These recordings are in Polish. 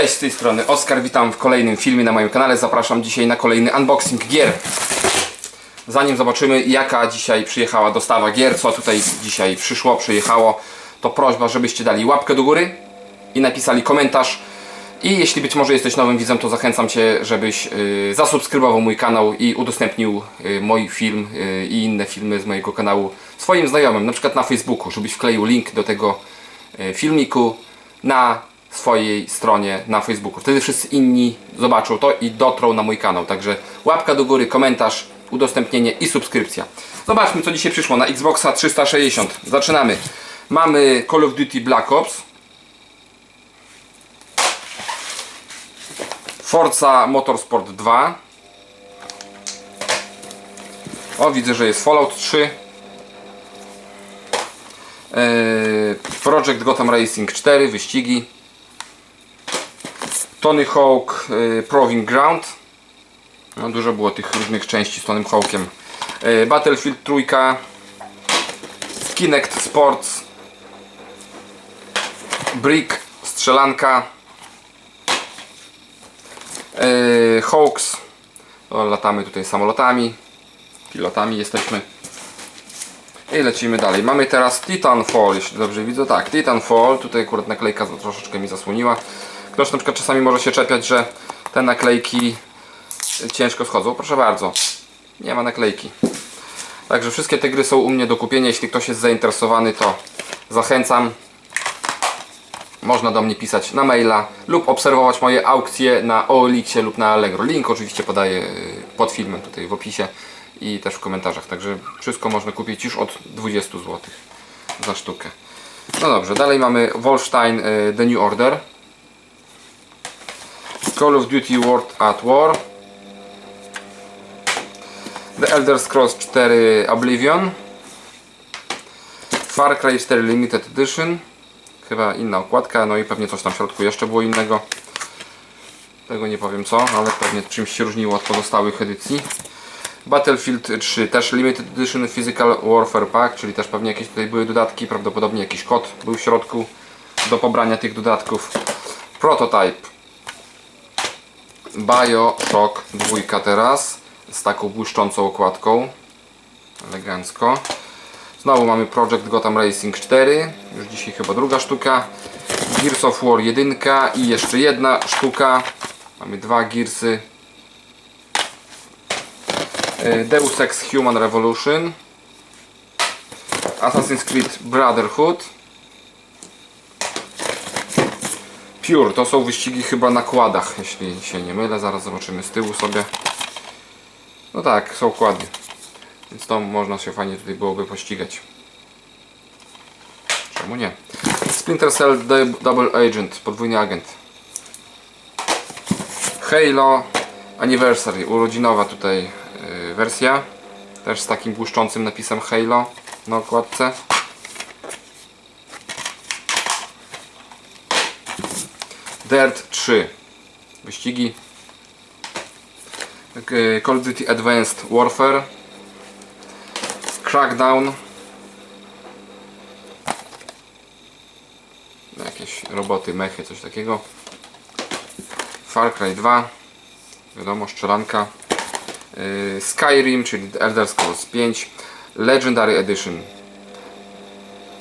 Cześć, z tej strony Oskar, witam w kolejnym filmie na moim kanale. Zapraszam dzisiaj na kolejny unboxing gier. Zanim zobaczymy jaka dzisiaj przyjechała dostawa gier, co tutaj dzisiaj przyszło, przyjechało, to prośba, żebyście dali łapkę do góry i napisali komentarz. I jeśli być może jesteś nowym widzem, to zachęcam Cię, żebyś y, zasubskrybował mój kanał i udostępnił y, mój film y, i inne filmy z mojego kanału swoim znajomym, na przykład na Facebooku, żebyś wkleił link do tego filmiku na swojej stronie na Facebooku. Wtedy wszyscy inni zobaczą to i dotrą na mój kanał. Także łapka do góry, komentarz, udostępnienie i subskrypcja. Zobaczmy co dzisiaj przyszło na Xboxa 360. Zaczynamy. Mamy Call of Duty Black Ops. Forza Motorsport 2. O, widzę, że jest Fallout 3. Eee, Project Gotham Racing 4, wyścigi. Tony Hawk y, Proving Ground. No, dużo było tych różnych części z Tonym Hawkiem. Y, Battlefield 3. Kinect Sports. Brick Strzelanka. Y, Hawks. O, latamy tutaj samolotami. Pilotami jesteśmy. I lecimy dalej. Mamy teraz Titanfall, jeśli dobrze widzę. Tak, Titanfall. Tutaj akurat naklejka troszeczkę mi zasłoniła. Ktoś na przykład czasami może się czepiać, że te naklejki ciężko schodzą. Proszę bardzo, nie ma naklejki. Także wszystkie te gry są u mnie do kupienia. Jeśli ktoś jest zainteresowany, to zachęcam. Można do mnie pisać na maila lub obserwować moje aukcje na OLX lub na Allegro. Link oczywiście podaję y, pod filmem tutaj w opisie i też w komentarzach. Także wszystko można kupić już od 20 zł za sztukę. No dobrze, dalej mamy Wolfenstein y, The New Order. Call of Duty World at War The Elder Scrolls 4 Oblivion Far Cry 4 Limited Edition chyba inna okładka, no i pewnie coś tam w środku jeszcze było innego. Tego nie powiem co, ale pewnie czymś się różniło od pozostałych edycji. Battlefield 3 też Limited Edition Physical Warfare Pack, czyli też pewnie jakieś tutaj były dodatki, prawdopodobnie jakiś kod był w środku do pobrania tych dodatków. Prototype Bioshock 2 teraz z taką błyszczącą okładką elegancko. Znowu mamy Project Gotham Racing 4 już dzisiaj chyba druga sztuka. Gears of War 1 i jeszcze jedna sztuka. Mamy dwa Gearsy. E, Deus Ex Human Revolution. Assassin's Creed Brotherhood Pure, to są wyścigi chyba na kładach, jeśli się nie mylę. Zaraz zobaczymy z tyłu sobie. No tak, są kłady. Więc to można się fajnie tutaj byłoby pościgać. Czemu nie? Splinter Cell Double Agent, podwójny agent. Halo Anniversary, urodzinowa tutaj yy, wersja. Też z takim błyszczącym napisem Halo na okładce. Dirt 3 wyścigi. K- Call of Duty Advanced Warfare. Crackdown. Jakieś roboty, mechy, coś takiego. Far Cry 2 wiadomo, strzelanka. Yy, Skyrim, czyli Elder Scrolls 5 Legendary Edition.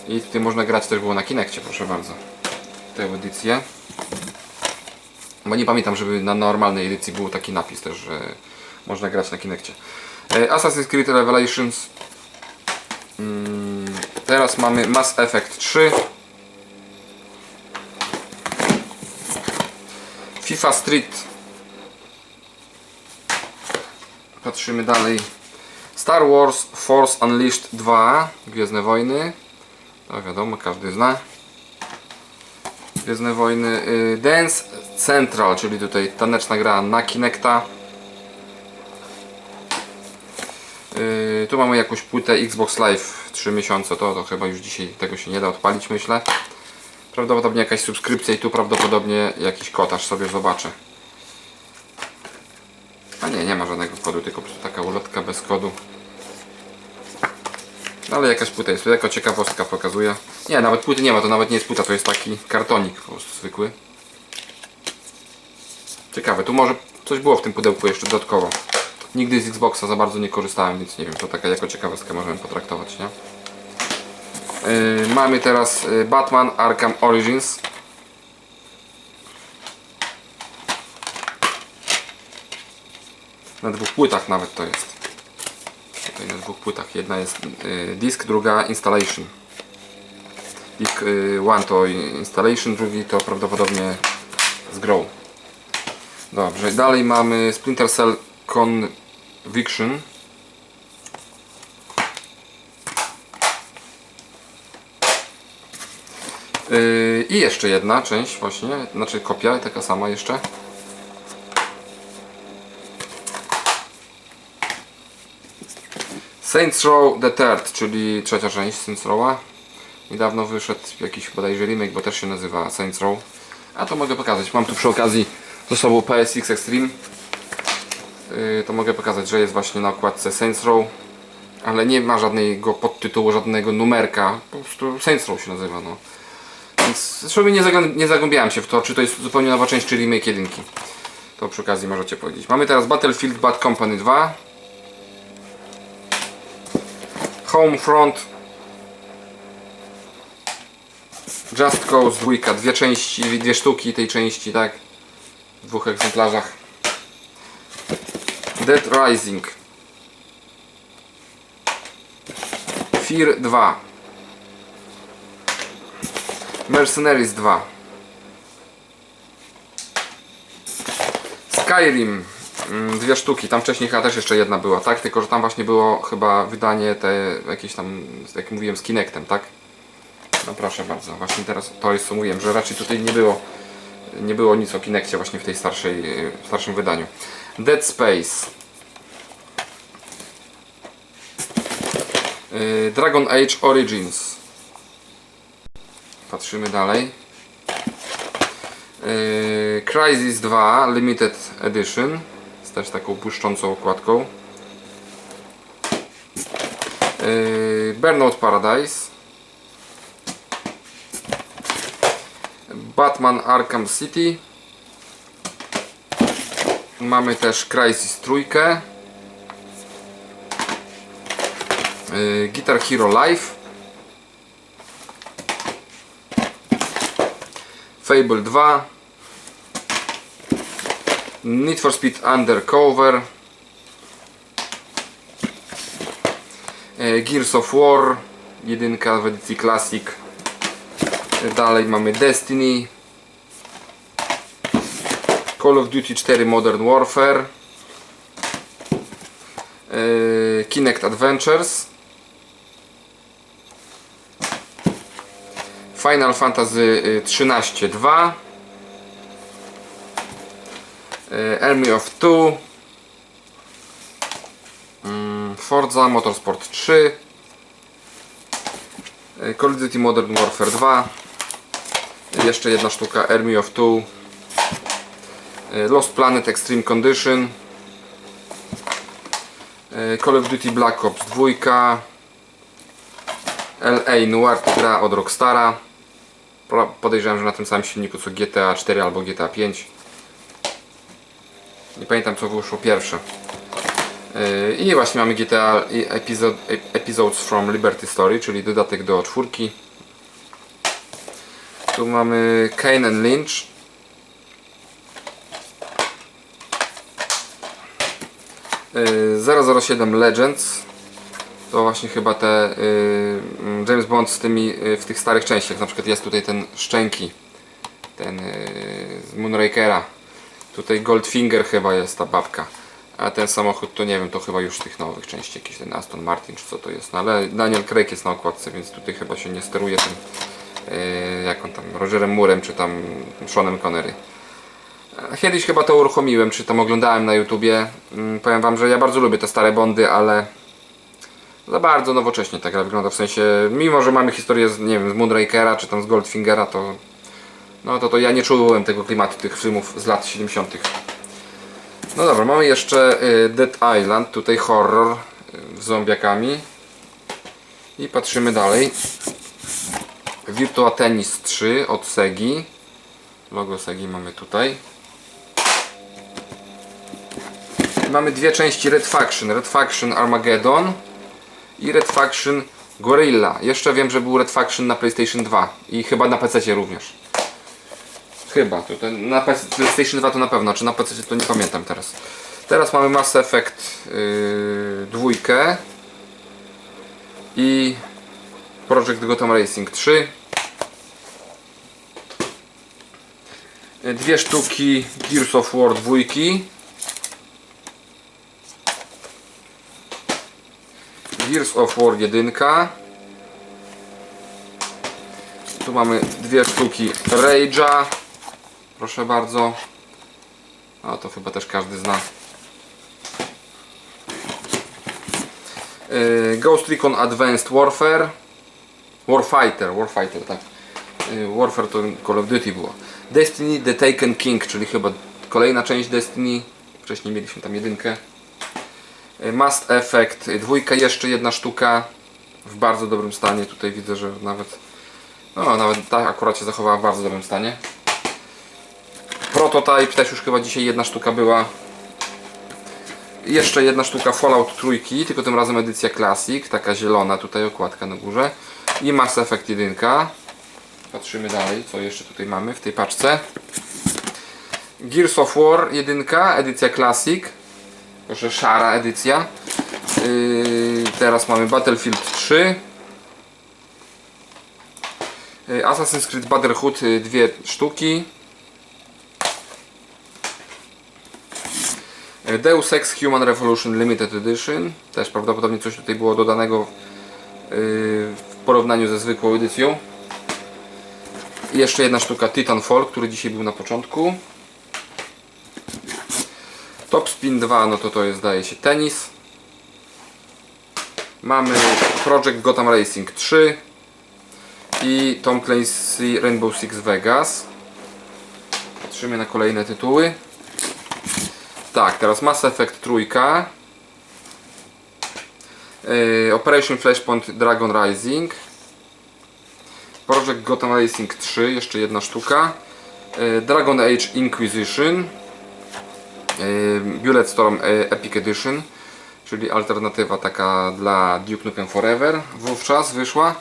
I tutaj można grać też było na Kinectie, proszę bardzo. Tę edycję bo nie pamiętam, żeby na normalnej edycji był taki napis też, że można grać na Kinectie. E, Assassin's Creed Revelations. Mm, teraz mamy Mass Effect 3. FIFA Street. Patrzymy dalej. Star Wars Force Unleashed 2. Gwiezdne Wojny. To wiadomo, każdy zna. Gwiezdne Wojny. y, Dance Central, czyli tutaj taneczna gra na Kinecta. Yy, tu mamy jakąś płytę Xbox Live 3 miesiące, to, to chyba już dzisiaj tego się nie da odpalić myślę. Prawdopodobnie jakaś subskrypcja i tu prawdopodobnie jakiś kod aż sobie zobaczę. A nie, nie ma żadnego kodu, tylko po prostu taka ulotka bez kodu. No, Ale jakaś płyta jest, jako ciekawostka pokazuje. Nie, nawet płyty nie ma, to nawet nie jest płyta, to jest taki kartonik po prostu zwykły. Ciekawe, tu może coś było w tym pudełku jeszcze dodatkowo. Nigdy z Xboxa za bardzo nie korzystałem, więc nie wiem, to taka jako ciekawostkę możemy potraktować, nie? Yy, mamy teraz yy, Batman Arkham Origins. Na dwóch płytach nawet to jest. Tutaj na dwóch płytach. Jedna jest yy, disk, druga installation. Disk 1 to installation, drugi to prawdopodobnie z Grow. Dobrze, dalej mamy Splinter Cell Conviction. Yy, I jeszcze jedna część właśnie, znaczy kopia, taka sama jeszcze. Saints Row The Third, czyli trzecia część Saints Row'a. Niedawno wyszedł jakiś bodajże remake, bo też się nazywa Saints Row. A to mogę pokazać. Mam tu przy okazji ze sobą PSX Extreme. Yy, to mogę pokazać, że jest właśnie na okładce Saints Row. Ale nie ma żadnego podtytułu, żadnego numerka. Po prostu Saints Row się nazywa. No. Więc zresztą nie, nie zagłębiałem się w to, czy to jest zupełnie nowa część, czy remake jedynki. To przy okazji możecie powiedzieć. Mamy teraz Battlefield Bad Company 2. Homefront. Just Cause 2, dwie części, dwie sztuki tej części, tak? W dwóch egzemplarzach. Dead Rising. Fear 2. Mercenaries 2. Skyrim. mm, Dwie sztuki, tam wcześniej chyba też jeszcze jedna była, tak? Tylko, że tam właśnie było chyba wydanie te jakieś tam, jak mówiłem, z Kinectem, tak? No proszę bardzo, właśnie teraz to jest co mówiłem, że raczej tutaj nie było nie było nic o Kinectie właśnie w tej starszej, w starszym wydaniu. Dead Space. Yy, Dragon Age Origins. Patrzymy dalej. Yy, Crysis 2 Limited Edition. Z też taką błyszczącą okładką. Yy, Burnout Paradise. Batman Arkham City. Mamy też Crysis trójkę. Yy, Guitar Hero Live. Fable 2. Need for Speed Undercover. Yy, Gears of War. Jedynka w edycji Classic. Dalej mamy Destiny. Call of Duty 4 Modern Warfare. Yy, Kinect Adventures. Final Fantasy y, 13 2. Yy, Army of Two. Mm, Forza Motorsport 3. Yy, Call of Duty Modern Warfare 2. Jeszcze jedna sztuka Army of Two. Y, Lost Planet Extreme Condition. Y, Call of Duty Black Ops 2. LA Noir gra od Rockstara. Podejrzewam, że na tym samym silniku co GTA 4 albo GTA 5. Nie pamiętam co wyszło pierwsze. Y, I właśnie mamy GTA Episodes from Liberty Story, czyli dodatek do czwórki. Tu mamy Kane Lynch. Yy, 007 Legends. To właśnie chyba te yy, James Bond z tymi yy, w tych starych częściach. Na przykład jest tutaj ten Szczęki. Ten yy, z Moonrakera. Tutaj Goldfinger chyba jest ta babka. A ten samochód to nie wiem, to chyba już z tych nowych części, jakiś ten Aston Martin czy co to jest. No ale Daniel Craig jest na okładce, więc tutaj chyba się nie steruje tym jak on tam, Rogerem Murem czy tam Seanem Connery. E, Kiedyś chyba to uruchomiłem, czy tam oglądałem na YouTubie. Mm, Powiem wam, że ja bardzo lubię te stare Bondy, ale za bardzo nowocześnie ta gra wygląda. W sensie, mimo że mamy historię z, nie wiem, z Moonrakera czy tam z Goldfingera, to no to, to ja nie czułem tego klimatu tych filmów z lat 70. No dobra, mamy jeszcze y, Dead Island, tutaj horror y, z zombiakami. I patrzymy dalej. Virtua Tennis 3 od Segi. Logo Segi mamy tutaj. Mamy dwie części Red Faction. Red Faction Armageddon i Red Faction Gorilla. Jeszcze wiem, że był Red Faction na PlayStation 2 i chyba na PC również. Chyba, ten, na PlayStation 2 to na pewno, czy na PC to nie pamiętam teraz. Teraz mamy Mass Effect yy, dwójkę i Project Gotham Racing 3. Yy, Dwie sztuki Gears of War dwójki. Gears of War 1. Tu mamy dwie sztuki Rage'a. Proszę bardzo. A to chyba też każdy zna. Yy, Ghost Recon Advanced Warfare. Warfighter, Warfighter, tak. Yy, Warfare to Call of Duty było. Destiny The Taken King, czyli chyba kolejna część Destiny. Wcześniej mieliśmy tam jedynkę. Yy, Mass Effect, yy, dwójka, jeszcze jedna sztuka w bardzo dobrym stanie. Tutaj widzę, że nawet no, nawet ta akurat się zachowała w bardzo dobrym stanie. Prototype też już chyba dzisiaj jedna sztuka była. Jeszcze jedna sztuka Fallout trójki, tylko tym razem edycja Classic, taka zielona tutaj okładka na górze. I Mass Effect 1. Patrzymy dalej, co jeszcze tutaj mamy w tej paczce. Gears of War 1, edycja Classic. Proszę, szara edycja. Yy, teraz mamy Battlefield 3. Yy, Assassin's Creed Brotherhood yy, dwie sztuki. Yy, Deus Ex Human Revolution Limited Edition. Też prawdopodobnie coś tutaj było dodanego yy, porównaniu ze zwykłą edycją. I jeszcze jedna sztuka Titanfall, który dzisiaj był na początku. Top Spin 2, no to to jest zdaje się tenis. Mamy Project Gotham Racing 3 i Tom Clancy Rainbow Six Vegas. Patrzymy na kolejne tytuły. Tak, teraz Mass Effect 3. Operation Flashpoint Dragon Rising. Project Gotham Racing 3, jeszcze jedna sztuka. Yy, Dragon Age Inquisition. Yy, Bulletstorm yy, Epic Edition, czyli alternatywa taka dla Duke Nukem Forever. Wówczas wyszła.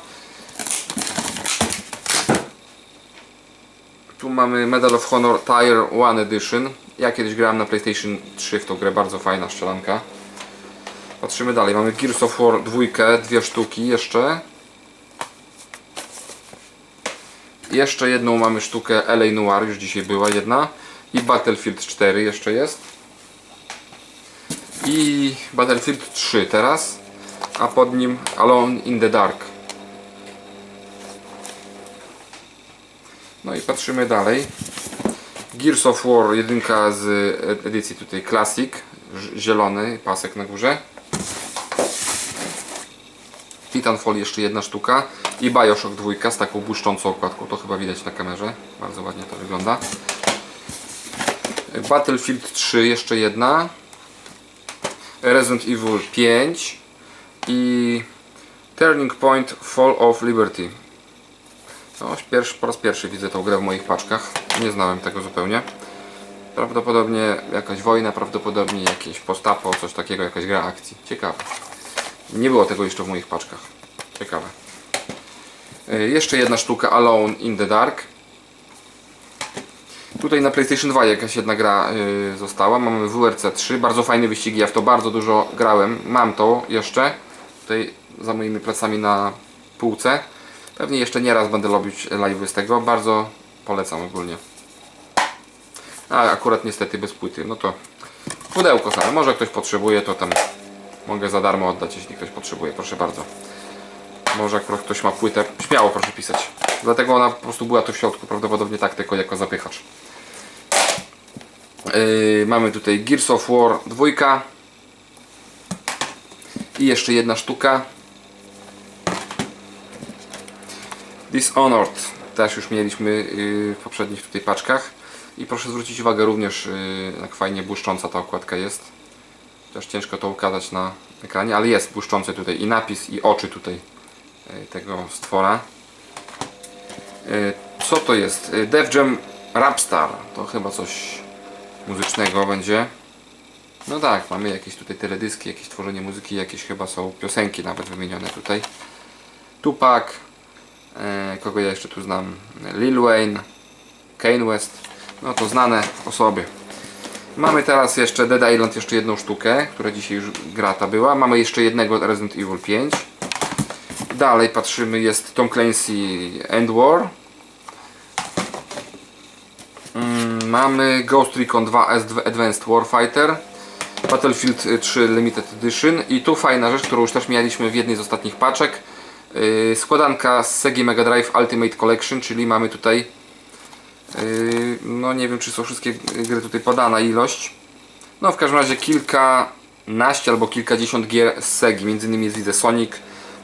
Tu mamy Medal of Honor Tire 1 Edition. Ja kiedyś grałem na PlayStation 3 w tą grę, bardzo fajna strzelanka. Patrzymy dalej, mamy Gears of War 2, dwie sztuki jeszcze. Jeszcze jedną mamy sztukę LA Noir, już dzisiaj była jedna. I Battlefield 4 jeszcze jest. I Battlefield 3 teraz. A pod nim Alone in the Dark. No i patrzymy dalej. Gears of War 1 z edycji tutaj Classic. Zielony pasek na górze. Titanfall jeszcze jedna sztuka. I Bioshock 2 z taką błyszczącą okładką. To chyba widać na kamerze. Bardzo ładnie to wygląda. Battlefield 3 jeszcze jedna. Resident Evil 5 i Turning Point Fall of Liberty. No, pierwszy, po raz pierwszy widzę tą grę w moich paczkach. Nie znałem tego zupełnie. Prawdopodobnie jakaś wojna, prawdopodobnie jakieś postapo, coś takiego, jakaś gra akcji. Ciekawe. Nie było tego jeszcze w moich paczkach. Ciekawe. Y, Jeszcze jedna sztuka Alone in the Dark. Tutaj na PlayStation 2 jakaś jedna gra y, została. Mamy WRC 3. Bardzo fajne wyścigi. Ja w to bardzo dużo grałem. Mam to jeszcze. Tutaj za moimi plecami na półce. Pewnie jeszcze nie raz będę robić live z tego. Bardzo polecam ogólnie. A akurat niestety bez płyty. No to pudełko same. Może ktoś potrzebuje, to tam mogę za darmo oddać, jeśli ktoś potrzebuje. Proszę bardzo. Może jak ktoś ma płytę, śmiało proszę pisać. Dlatego ona po prostu była tu w środku, prawdopodobnie tak, tylko jako zapychacz. Yy, mamy tutaj Gears of War 2 i jeszcze jedna sztuka. Dishonored też już mieliśmy yy, w poprzednich tutaj paczkach. I proszę zwrócić uwagę również, yy, jak fajnie błyszcząca ta okładka jest. Też ciężko to ukazać na ekranie, ale jest błyszczący tutaj i napis, i oczy tutaj tego stwora. Yy, Co to jest? Yy, Def Jam Rapstar. To chyba coś muzycznego będzie. No tak, mamy jakieś tutaj teledyski, jakieś tworzenie muzyki, jakieś chyba są piosenki nawet wymienione tutaj. Tupac, e, kogo ja jeszcze tu znam? Lil Wayne, Kane West, no to znane osoby. Mamy teraz jeszcze Dead Island, jeszcze jedną sztukę, która dzisiaj już grata była. Mamy jeszcze jednego Resident Evil 5. Dalej patrzymy, jest Tom Clancy End War. Mm, mamy Ghost Recon 2 S2 Advanced Warfighter. Battlefield 3 Limited Edition i tu fajna rzecz, którą już też mieliśmy w jednej z ostatnich paczek. Yy, składanka z Sega Mega Drive Ultimate Collection, czyli mamy tutaj Yy, no nie wiem czy są wszystkie gry tutaj podana ilość. No w każdym razie kilkanaście albo kilkadziesiąt gier z Segi. Między innymi jest widzę Sonic,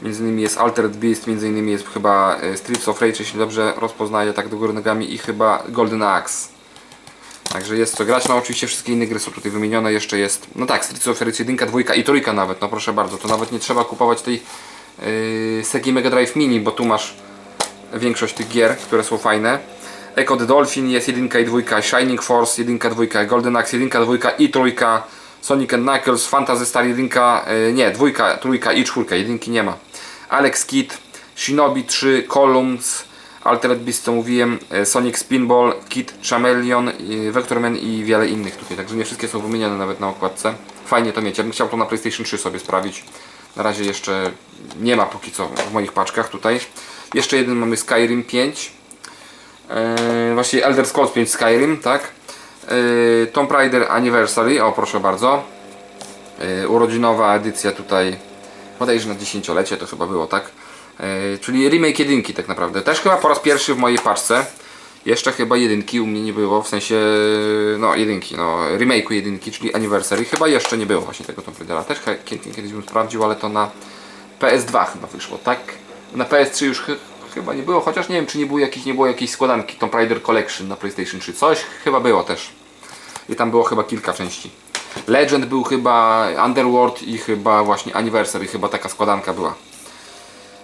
między innymi jest Altered Beast, między innymi jest chyba e, Streets of Rage, jeśli dobrze rozpoznaję tak do góry nogami i chyba Golden Axe. Także jest co grać. No oczywiście wszystkie inne gry są tutaj wymienione. Jeszcze jest, no tak, Streets of Rage 1, 2 i trójka nawet. No proszę bardzo, to nawet nie trzeba kupować tej yy, Segi Mega Drive Mini, bo tu masz większość tych gier, które są fajne. Echo the Dolphin jest jedynka i dwójka, Shining Force jedynka, dwójka, Golden Axe jedynka, dwójka i trójka, Sonic and Knuckles, Fantasy Star jedynka, yy, nie, dwójka, trójka i czwórka, jedynki nie ma. Alex Kidd, Shinobi 3, Columns, Altered Beast co mówiłem, e, Sonic Spinball, Kid Chameleon, e, Vectorman i wiele innych tutaj, także nie wszystkie są wymienione nawet na okładce. Fajnie to mieć, ja bym chciał to na PlayStation 3 sobie sprawić. Na razie jeszcze nie ma póki co w moich paczkach tutaj. Jeszcze jeden mamy Skyrim 5. Eee, właściwie Elder Scrolls 5 Skyrim, tak? Eee, Tomb Raider Anniversary, o proszę bardzo. Eee, urodzinowa edycja tutaj, bodajże na dziesięciolecie to chyba było, tak? Eee, czyli remake jedynki tak naprawdę. Też chyba po raz pierwszy w mojej paczce. Jeszcze chyba jedynki u mnie nie było, w sensie, no jedynki, no remake'u jedynki, czyli Anniversary. Chyba jeszcze nie było właśnie tego Tomb Raidera. Też ch- kiedyś, bym sprawdził, ale to na PS2 chyba wyszło, tak? Na PS3 już chy- chyba nie było, chociaż nie wiem czy nie było jakiejś, nie było jakiejś składanki Tomb Raider Collection na PlayStation 3. Coś chyba było też. I tam było chyba kilka części. Legend był chyba, Underworld i chyba właśnie Anniversary, chyba taka składanka była.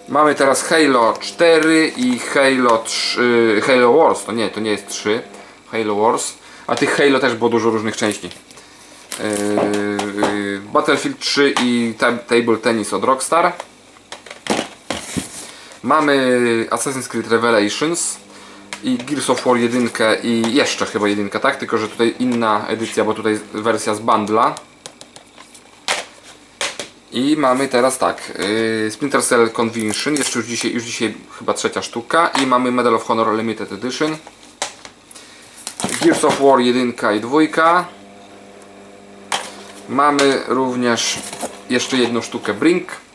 Mamy teraz Halo 4 i Halo 3, Halo Wars, to nie, to nie jest 3, Halo Wars, a tych Halo też było dużo różnych części. Yy, Battlefield 3 i tab Table Tennis od Rockstar. Mamy Assassin's Creed Revelations i Gears of War 1 i jeszcze chyba jedynka, tak? Tylko, że tutaj inna edycja, bo tutaj wersja z bundla. I mamy teraz tak, yy, Splinter Cell Convention, jeszcze już dzisiaj, już dzisiaj chyba trzecia sztuka i mamy Medal of Honor Limited Edition. Gears of War 1 i 2. Mamy również jeszcze jedną sztukę Brink.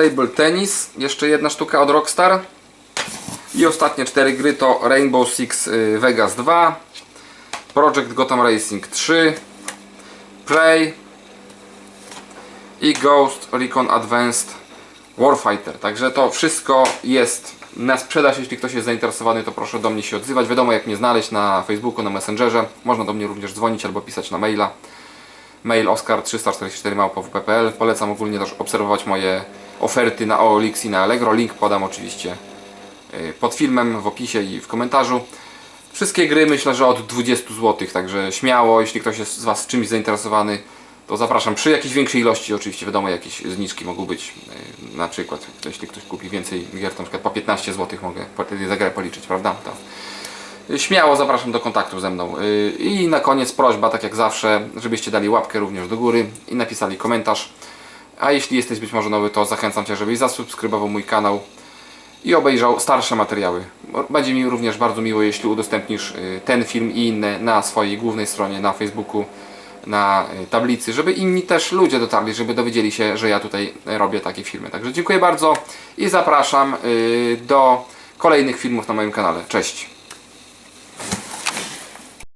Table Tennis, jeszcze jedna sztuka od Rockstar. I ostatnie cztery gry to Rainbow Six y, Vegas 2, Project Gotham Racing 3, Prey i Ghost Recon Advanced Warfighter. Także to wszystko jest na sprzedaż. Jeśli ktoś jest zainteresowany, to proszę do mnie się odzywać. Wiadomo jak mnie znaleźć na Facebooku, na Messengerze. Można do mnie również dzwonić albo pisać na maila. Mail oskar344małpowp.pl Polecam ogólnie też obserwować moje oferty na OLX i na Allegro. Link podam oczywiście y, pod filmem, w opisie i w komentarzu. Wszystkie gry myślę, że od 20 zł, także śmiało, jeśli ktoś jest z Was czymś zainteresowany, to zapraszam. Przy jakiejś większej ilości oczywiście, wiadomo, jakieś zniżki mogą być. Yy, Na przykład, jeśli ktoś kupi więcej gier, to na przykład po 15 zł mogę wtedy za grę policzyć, prawda? To yy, śmiało zapraszam do kontaktu ze mną. I na koniec prośba, tak jak zawsze, żebyście dali łapkę również do góry i napisali komentarz. A jeśli jesteś być może nowy, to zachęcam Cię, żebyś zasubskrybował mój kanał i obejrzał starsze materiały. Będzie mi również bardzo miło, jeśli udostępnisz y, ten film i inne na swojej głównej stronie, na Facebooku, na y, tablicy, żeby inni też ludzie dotarli, żeby dowiedzieli się, że ja tutaj robię takie filmy. Także dziękuję bardzo i zapraszam y, do kolejnych filmów na moim kanale. Cześć!